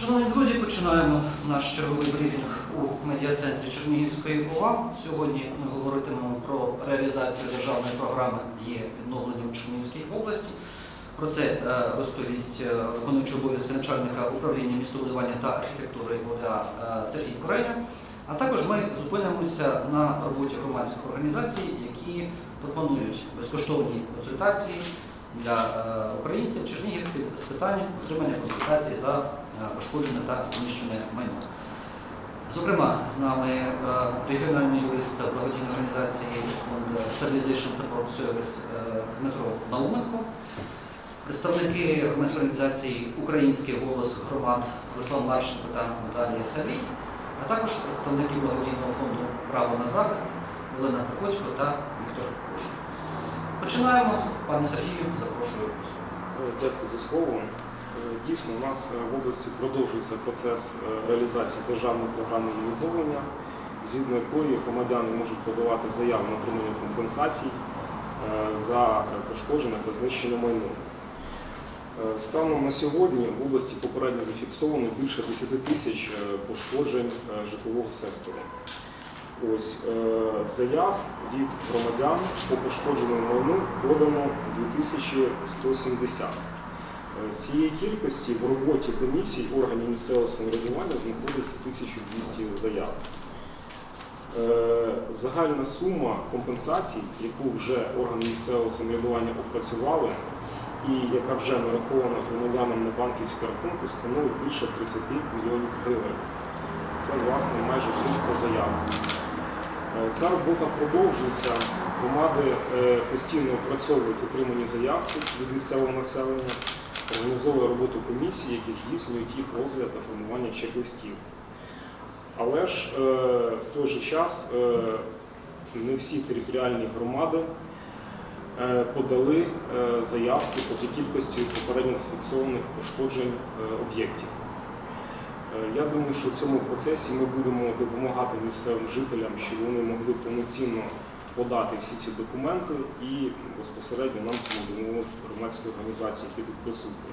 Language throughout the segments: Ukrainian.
Шановні друзі, починаємо наш черговий брифінг у медіа-центрі Чернігівської ОВА. Сьогодні ми говоритимемо про реалізацію державної програми є відновлення у Чернігівській області. Про це е, розповість е, виконуючий обов'язки начальника управління містобудування та архітектури ОДА е, Сергій Кореня. А також ми зупинимося на роботі громадських організацій, які пропонують безкоштовні консультації для е, українців, чернігівців з питань отримання консультацій за е, пошкоджене та знищене майно. Зокрема, з нами е, регіональний юрист благодійної організації фонд Stabilization Support Service Дмитро Науменко, представники громадської організації Український голос громад Руслан Марченко та Наталія Савій, а також представники благодійного фонду Право на захист Олена Приходько та Віктор Кошин. Починаємо. Пане Сергію, запрошую. Е, Дякую за слово. Е, Дійсно, у нас е, в області продовжується процес реалізації державної програми відновлення, згідно якої громадяни можуть подавати заяву на отримання компенсацій за пошкоджене та знищене майно. Станом на сьогодні в області попередньо зафіксовано більше 10 тисяч пошкоджень житлового сектору. Ось е, заяв від громадян по пошкодженому майну подано 2170. Е, З цієї кількості в роботі комісій органів місцевого самоврядування знаходиться 1200 заяв. Е, Загальна сума компенсацій, яку вже органи місцевого самоврядування опрацювали і яка вже нарахована громадянам на банківські рахунки, становить більше 30 мільйонів гривень. Це, власне, майже 300 заяв. Е, Ця робота продовжується. Громади е, постійно опрацьовують отримані заявки від місцевого населення, організовує роботу комісії, які здійснюють їх розгляд та формування чек-листів. Але ж е, в той же час не всі територіальні громади подали заявки по кількості попередньо зафіксованих пошкоджень об'єктів. Е, Я думаю, що в цьому процесі ми будемо допомагати місцевим жителям, щоб вони могли повноцінно подати всі ці документи і безпосередньо нам цьому допомогли громадські організації, які тут присутні.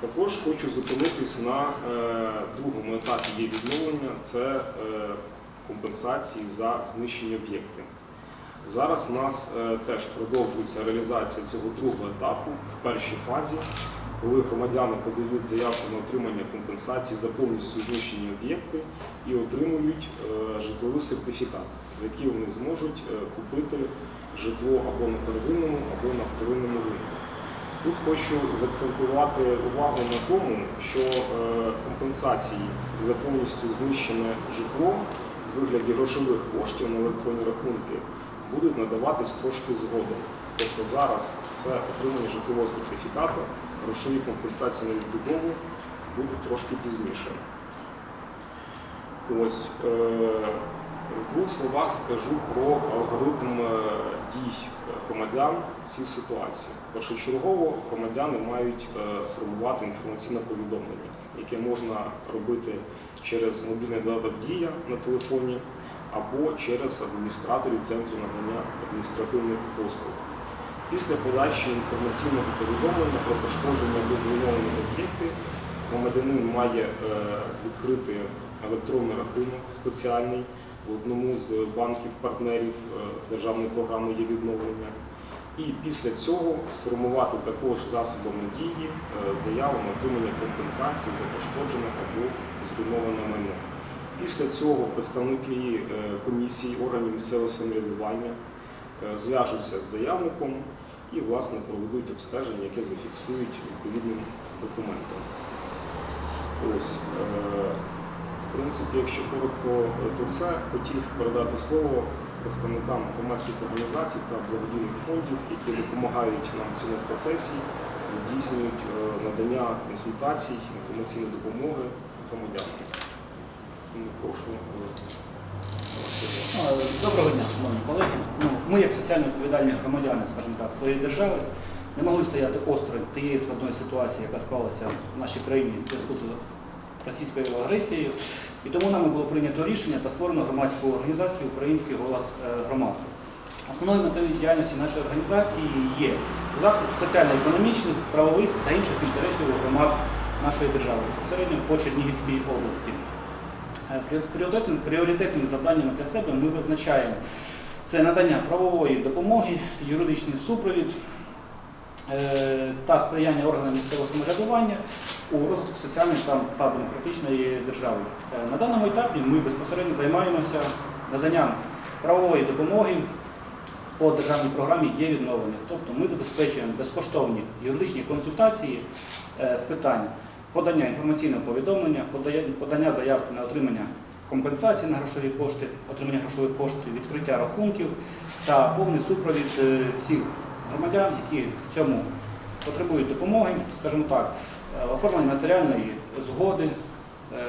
Також хочу зупинитись на е, другому етапі її відновлення це е, компенсації за знищені об'єкти. Зараз у нас теж продовжується реалізація цього другого етапу в першій фазі, коли громадяни подають заявку на отримання компенсації за повністю знищені об'єкти і отримують е, житловий сертифікат, за який вони зможуть е, купити житло або на первинному, або на вторинному ринку. Тут хочу заакцентувати увагу на тому, що е, компенсації за повністю знищене житло в вигляді грошових коштів на електронні рахунки будуть надаватись трошки згодом. Тобто зараз це отримання житлового сертифікату, грошові компенсації на відбудову будуть трошки пізніше. Ось е, в двох словах скажу про алгоритм е, дій громадян в цій ситуації. Першочергово громадяни мають е, сформувати інформаційне повідомлення, яке можна робити через мобільний додаток Дія на телефоні або через адміністраторів центрів надання адміністративних послуг. Після подачі інформаційного повідомлення про пошкодження або зруйновані об'єкти громадянин має е, відкрити електронний рахунок спеціальний в одному з банків-партнерів е, державної програми є відновлення. І після цього сформувати також засобами дії е, заяву на отримання компенсації за пошкоджене або зруйноване майно. Після цього представники комісії органів місцевого самоврядування зв'яжуться з заявником і власне проведуть обстеження, яке зафіксують відповідним документом. Ось, е, в принципі, якщо коротко, е, то це хотів передати слово представникам громадських організацій та благодійних фондів, які допомагають нам в цьому процесі, здійснюють е, надання консультацій, інформаційної допомоги громадянам. Прошу. Ну, Доброго дня, шановні колеги. Ну, ми, як соціально відповідальні громадяни, скажімо так, своєї держави, не могли стояти осторонь тієї складної ситуації, яка склалася в нашій країні в зв'язку з російською агресією. І тому нами було прийнято рішення та створено громадську організацію Український голос е, громад. Основною метою діяльності нашої організації є захист соціально-економічних, правових та інших інтересів громад нашої держави, безпосередньо по Чернігівській області. Е, пріор- Пріоритетним, пріоритетними завданнями для себе ми визначаємо це надання правової допомоги, юридичний супровід е, та сприяння органам місцевого самоврядування у розвитку соціальної та, демократичної держави. Е, На даному етапі ми безпосередньо займаємося наданням правової допомоги по державній програмі є відновлення. Тобто ми забезпечуємо безкоштовні юридичні консультації з питань подання інформаційного повідомлення, подання- заявки на отримання компенсації на грошові кошти, отримання грошових коштів, відкриття рахунків та повний супровід е, всіх громадян, які в цьому потребують допомоги, скажімо так, е, оформлення матеріальної згоди, е,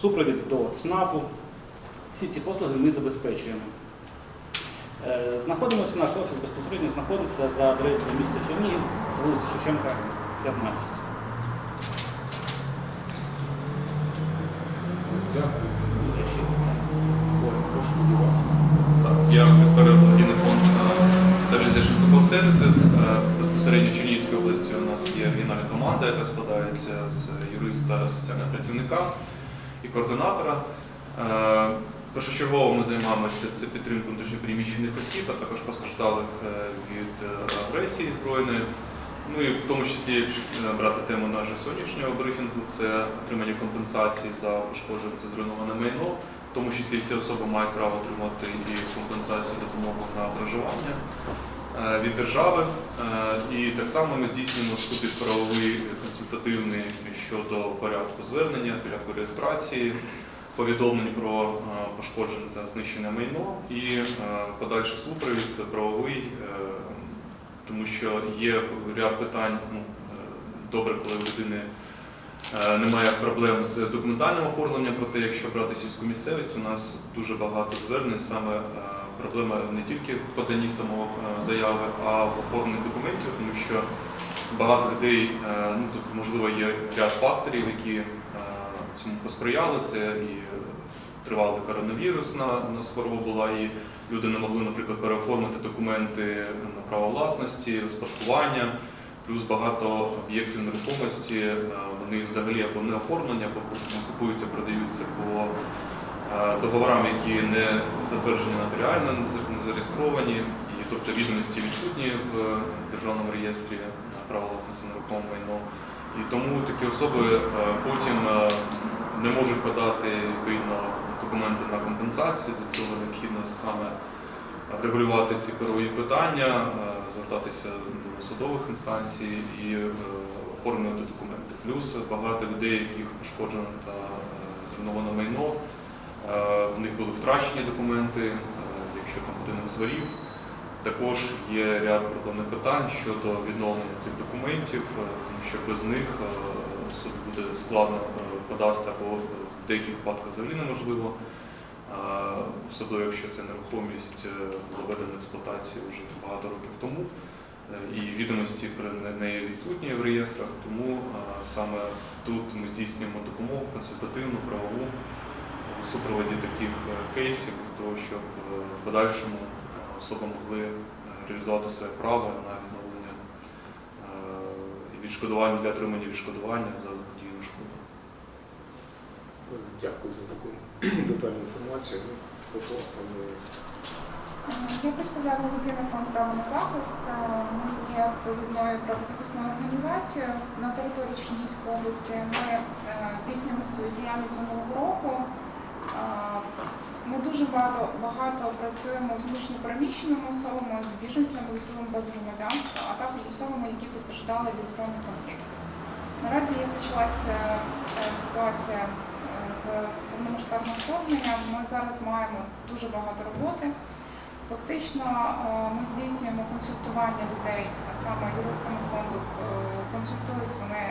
супровід до ЦНАПу. Всі ці послуги ми забезпечуємо. Знаходимося, наш офіс безпосередньо знаходиться за адресою міста Чернігів, вулиця Шевченка, 15. Дякую. Є ще питання? Оля, прошу будь ласка. Так, Я представляю благодійний фонд е, Services. Е, Безпосередньо в Чернігівській області у нас є регіональна команда, яка складається з юриста, соціального працівника і координатора. Е, Першочергово ми займаємося це підтримкою внутрішньопереміщених осіб, а також постраждалих е, від агресії збройної. Ну і в тому числі, якщо брати тему нашого сьогоднішнього брифінгу, це отримання компенсації за пошкоджене та зруйноване майно. В тому числі ці особи мають право отримати і компенсацію допомогу на проживання від держави. Е, І так само ми здійснюємо супіт правовий консультативний щодо порядку звернення, порядку реєстрації, повідомлень про е, пошкоджене та знищене майно і е, подальший супровід правовий, е, тому що є ряд питань. ну, е, Добре, коли у людини Е, Немає проблем з документальним оформленням, проте якщо брати сільську місцевість, у нас дуже багато звернень, саме е, проблема не тільки в поданні самого е, заяви, а в оформленні документів, тому що багато людей, е, ну тут можливо є ряд факторів, які е, цьому посприяли. Це і тривалий коронавірус на у хвороба була, і люди не могли, наприклад, переоформити документи на право власності, спадкування. Плюс багато об'єктів нерухомості, вони взагалі або не оформлені, або купуються, продаються по договорам, які не затверджені нотаріально, не за- не зареєстровані, і тобто відомості відсутні в державному реєстрі е, права власності на нерухоме майно. І тому такі особи е, потім е, не можуть подати відповідно документи на компенсацію. Для цього необхідно саме регулювати ці первої питання, е, звертатися до судових інстанцій і е, оформлювати документи. Плюс багато людей, яких пошкоджено та е, зруйновано майно, е, в них були втрачені документи, е, якщо там будинок згорів. Також є ряд проблемних питань щодо відновлення цих документів, е, тому що без них е, суд буде складно е, подасти або в деяких випадках взагалі неможливо. Особливо, якщо це нерухомість е, була введена в експлуатацію вже багато років тому, е, і відомості про неї відсутні в реєстрах, тому саме тут ми здійснюємо допомогу консультативну, правову у супроводі таких е, кейсів для того, щоб е, в подальшому е, особи могли реалізувати своє право на відновлення і відшкодування для отримання відшкодування за заподіяну шкоду. Дякую за таку детальну інформацію. Ну, Прошу вас, пане. Я представляю благодійний фонд право на захист. Ми є провідною правозахисною організацією на території Чернігівської області. Ми здійснюємо свою діяльність минулого року. Ми дуже багато, багато працюємо з внутрішньо переміщеними особами, з біженцями, з особами без громадянства, а також з особами, які постраждали від збройних конфліктів. Наразі як почалася е, ситуація е, з повномасштабним вторгненням, ми зараз маємо дуже багато роботи. Фактично е, ми здійснюємо консультування людей, а саме юристами фонду консультують вони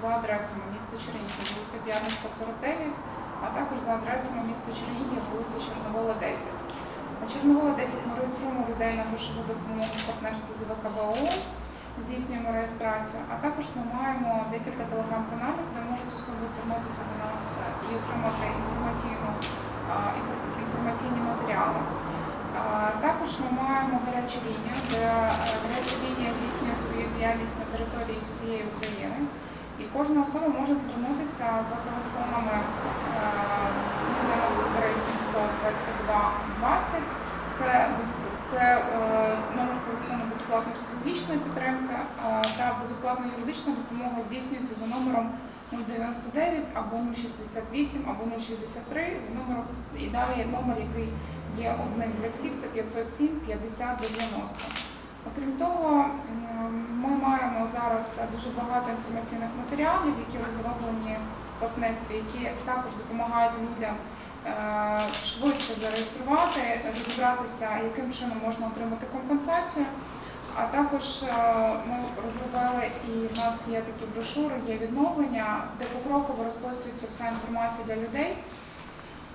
за адресами міста Чернігів, вулиця П'ятницька, 49, а також за адресами міста Чернігів, вулиця Чорновола, 10. На Чорновола 10 ми реєструємо людей на грошову допомогу в партнерстві з ВКБО, здійснюємо реєстрацію, а також ми маємо декілька телеграм-каналів, де можуть особи звернутися до нас і отримати інформаційну, інформаційні матеріали. Також ми маємо гарячу лінію, де е, гаряча лінія здійснює свою діяльність на території всієї України. І кожна особа може звернутися за телефонами е, 93 722 20. Це, це е, номер телефону безоплатної психологічної підтримки е, та безоплатна юридична допомога здійснюється за номером 099 або 068 або 063 за номером і далі номер, який є одним для всіх, це 507 50 90. Окрім того, зараз дуже багато інформаційних матеріалів, які розроблені в партнерстві, які також допомагають людям е, швидше зареєструвати, розібратися, яким чином можна отримати компенсацію. А також е, ми розробили і в нас є такі брошури, є відновлення, де покроково розписується вся інформація для людей.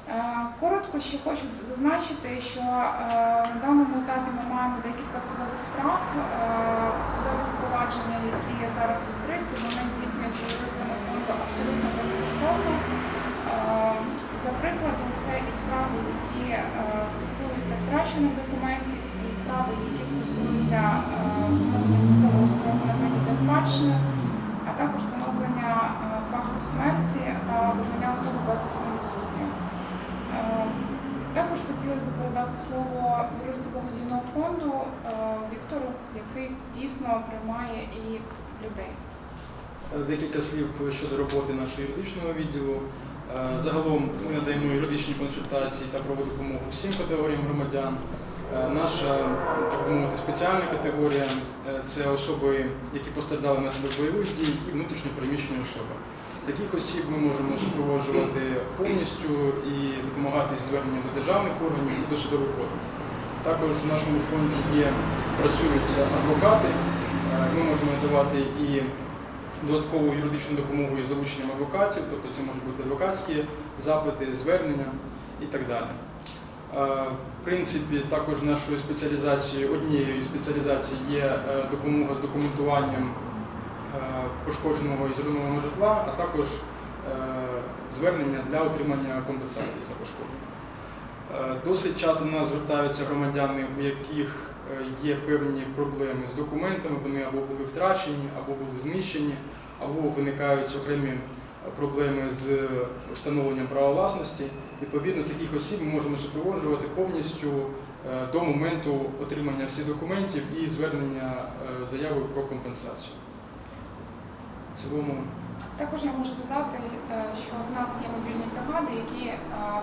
Е, Коротко ще хочу зазначити, що на даному етапі ми маємо декілька судових справ. Для прикладу, це і справи, які е, стосуються втрачених документів, і справи, які стосуються е, встановлення строку на прийняття спадщини, а також встановлення е, факту смерті та визнання особи безвісно відсутньою. Також хотілося б передати слово юристу благодійного фонду Віктору, який дійсно приймає і людей. Декілька слів щодо роботи нашого юридичного відділу. Е, Загалом ми надаємо юридичні консультації та правову допомогу всім категоріям громадян. Е, Наша, так мовити, спеціальна категорія е, це особи, які постраждали внаслідок бойових дій і внутрішньо переміщені особи. Таких осіб ми можемо супроводжувати повністю і допомагати зі зверненням до державних органів і до судових органів. Також в нашому фонді є працюють адвокати. Ми можемо надавати і додаткову юридичну допомогу із залученням адвокатів, тобто це можуть бути адвокатські запити, звернення і так далі. Е, В принципі, також нашою спеціалізацією, однією із спеціалізацій є е, допомога з документуванням е, пошкодженого і зруйнованого житла, а також звернення для отримання компенсації за пошкодження. Досить часто до нас звертаються громадяни, у яких є певні проблеми з документами, вони або були втрачені, або були знищені, або виникають окремі е, проблеми з встановленням права власності. Відповідно, таких осіб ми можемо супроводжувати повністю е, до моменту отримання всіх документів і звернення е, заявою про компенсацію. В цілому Також я можу додати, е, що в нас є мобільні бригади, які е,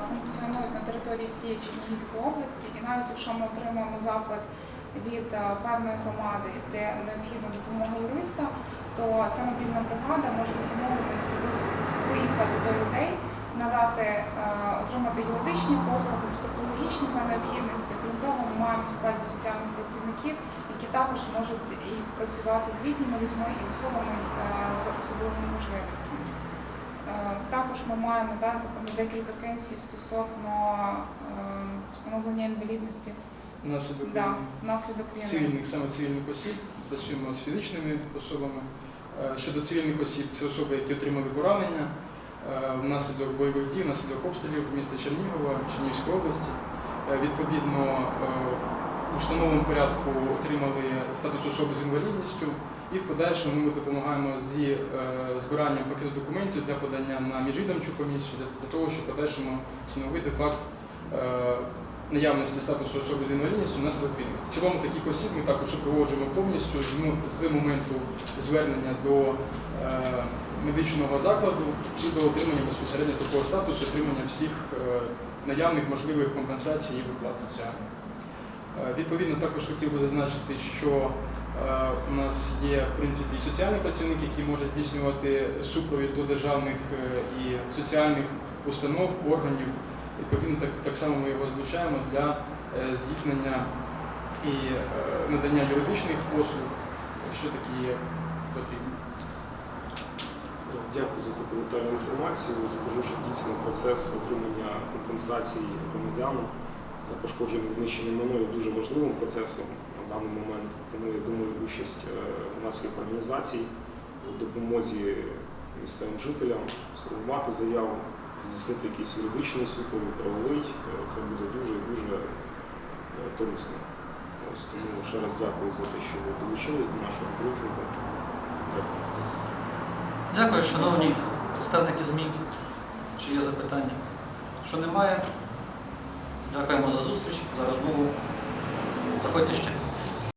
функціонують на території всієї Чернігівської області, і навіть якщо ми отримаємо запит від е, певної громади, де необхідна допомога юриста, то ця мобільна бригада може за домовленості ви- виїхати до людей, надати, е, отримати юридичні послуги, психологічні за необхідності. Крім того, ми маємо в складі соціальних працівників, які також можуть і працювати з літніми людьми і з особами е, з особливими можливостями. Також ми маємо да, декілька кейсів стосовно встановлення інвалідності внаслідок да, війни. внаслідок війни. цивільних, саме цивільних осіб, працюємо з фізичними особами. Е, Щодо цивільних осіб, це особи, які отримали поранення е, внаслідок бойових дій, внаслідок обстрілів міста Чернігова, Чернігівської області. Е, Відповідно, у встановленому порядку отримали статус особи з інвалідністю і в подальшому ми допомагаємо зі збиранням пакету документів для подання на міжвідомчу комісію, для- того, щоб в подальшому встановити факт наявності статусу особи з інвалідністю внаслідок війни. В цілому таких осіб ми також супроводжуємо повністю з моменту звернення до е, медичного закладу і до отримання безпосередньо такого статусу, отримання всіх е, наявних можливих компенсацій і виплат соціальних. Е, Відповідно, також хотів би зазначити, що у нас є в принципі і соціальний працівник, який може здійснювати супровід до державних і соціальних установ, органів. Відповідно, так, так само ми його залучаємо для е, здійснення і е, надання юридичних послуг, якщо такі є потрібні. Дякую за таку детальну інформацію. Скажу, що дійсно процес отримання компенсації громадянам за пошкодження знищення майно дуже важливим процесом на даний момент. Тому я думаю, участь е, громадських організацій у допомозі місцевим жителям сформувати заяву, здійснити якийсь юридичний супровід, правовий. е, Це буде дуже і дуже е, корисно. Ось тому ще раз дякую за те, що ви долучились до нашого брифінгу. Дякую. Дякую, шановні представники ЗМІ. Чи є запитання? Що немає? Дякуємо за зустріч, за розмову. Заходьте ще.